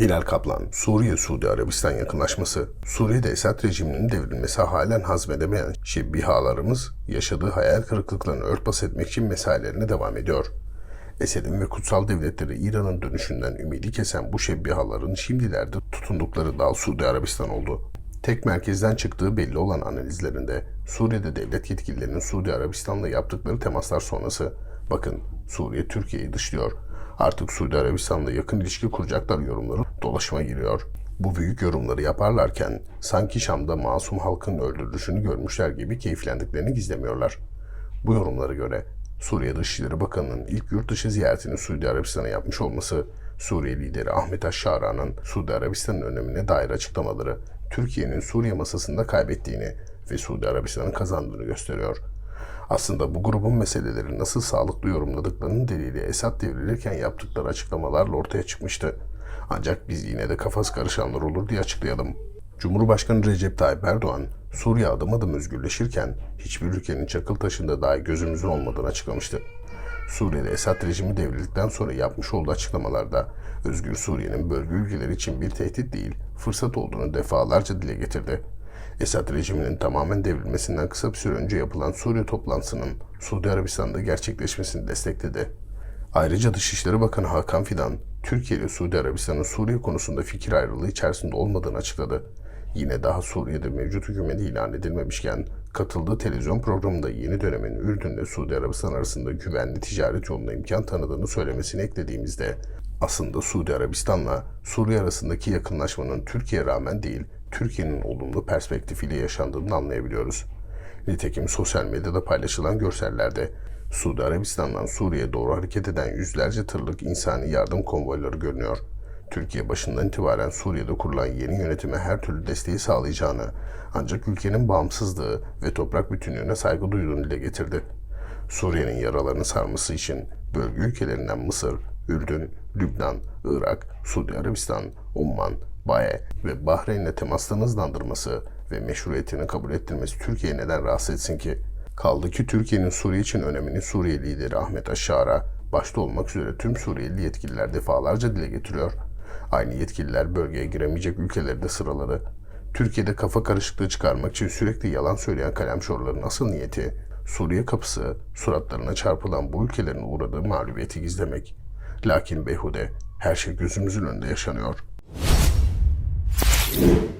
Hilal Kaplan, Suriye-Suudi Arabistan yakınlaşması, Suriye'de Esad rejiminin devrilmesi halen hazmedemeyen şebbihalarımız yaşadığı hayal kırıklıklarını örtbas etmek için mesailerine devam ediyor. Esed'in ve kutsal devletleri İran'ın dönüşünden ümidi kesen bu şebbihaların şimdilerde tutundukları dal Suudi Arabistan oldu. Tek merkezden çıktığı belli olan analizlerinde Suriye'de devlet yetkililerinin Suudi Arabistan'la yaptıkları temaslar sonrası bakın Suriye Türkiye'yi dışlıyor. Artık Suudi Arabistan'la yakın ilişki kuracaklar yorumları dolaşıma giriyor. Bu büyük yorumları yaparlarken sanki Şam'da masum halkın öldürülüşünü görmüşler gibi keyiflendiklerini gizlemiyorlar. Bu yorumlara göre Suriye Dışişleri Bakanı'nın ilk yurt dışı ziyaretini Suudi Arabistan'a yapmış olması, Suriye lideri Ahmet Aşşara'nın Suudi Arabistan'ın önemine dair açıklamaları, Türkiye'nin Suriye masasında kaybettiğini ve Suudi Arabistan'ın kazandığını gösteriyor. Aslında bu grubun meseleleri nasıl sağlıklı yorumladıklarının delili Esad devrilirken yaptıkları açıklamalarla ortaya çıkmıştı. Ancak biz yine de kafası karışanlar olur diye açıklayalım. Cumhurbaşkanı Recep Tayyip Erdoğan, Suriye adım adım özgürleşirken hiçbir ülkenin çakıl taşında dahi gözümüzün olmadığını açıklamıştı. Suriye'de Esad rejimi devrildikten sonra yapmış olduğu açıklamalarda Özgür Suriye'nin bölge ülkeleri için bir tehdit değil, fırsat olduğunu defalarca dile getirdi. Esad rejiminin tamamen devrilmesinden kısa bir süre önce yapılan Suriye toplantısının Suudi Arabistan'da gerçekleşmesini destekledi. Ayrıca Dışişleri Bakanı Hakan Fidan, Türkiye ile Suudi Arabistan'ın Suriye konusunda fikir ayrılığı içerisinde olmadığını açıkladı. Yine daha Suriye'de mevcut hükümeti ilan edilmemişken katıldığı televizyon programında yeni dönemin Ürdün ile Suudi Arabistan arasında güvenli ticaret yoluna imkan tanıdığını söylemesini eklediğimizde aslında Suudi Arabistan'la Suriye arasındaki yakınlaşmanın Türkiye rağmen değil, Türkiye'nin olumlu perspektifiyle yaşandığını anlayabiliyoruz. Nitekim sosyal medyada paylaşılan görsellerde Suudi Arabistan'dan Suriye'ye doğru hareket eden yüzlerce tırlık insani yardım konvoyları görünüyor. Türkiye başından itibaren Suriye'de kurulan yeni yönetime her türlü desteği sağlayacağını, ancak ülkenin bağımsızlığı ve toprak bütünlüğüne saygı duyduğunu dile getirdi. Suriye'nin yaralarını sarması için bölge ülkelerinden Mısır, Ürdün, Lübnan, Irak, Suudi Arabistan, Umman, Baye ve Bahreyn'le temaslarını hızlandırması ve meşruiyetini kabul ettirmesi Türkiye'yi neden rahatsız etsin ki? Kaldı ki Türkiye'nin Suriye için önemini Suriye lideri Ahmet Aşşar'a başta olmak üzere tüm Suriyeli yetkililer defalarca dile getiriyor. Aynı yetkililer bölgeye giremeyecek ülkeleri de sıraladı. Türkiye'de kafa karışıklığı çıkarmak için sürekli yalan söyleyen kalemşorların asıl niyeti Suriye kapısı suratlarına çarpılan bu ülkelerin uğradığı mağlubiyeti gizlemek. Lakin beyhude her şey gözümüzün önünde yaşanıyor. you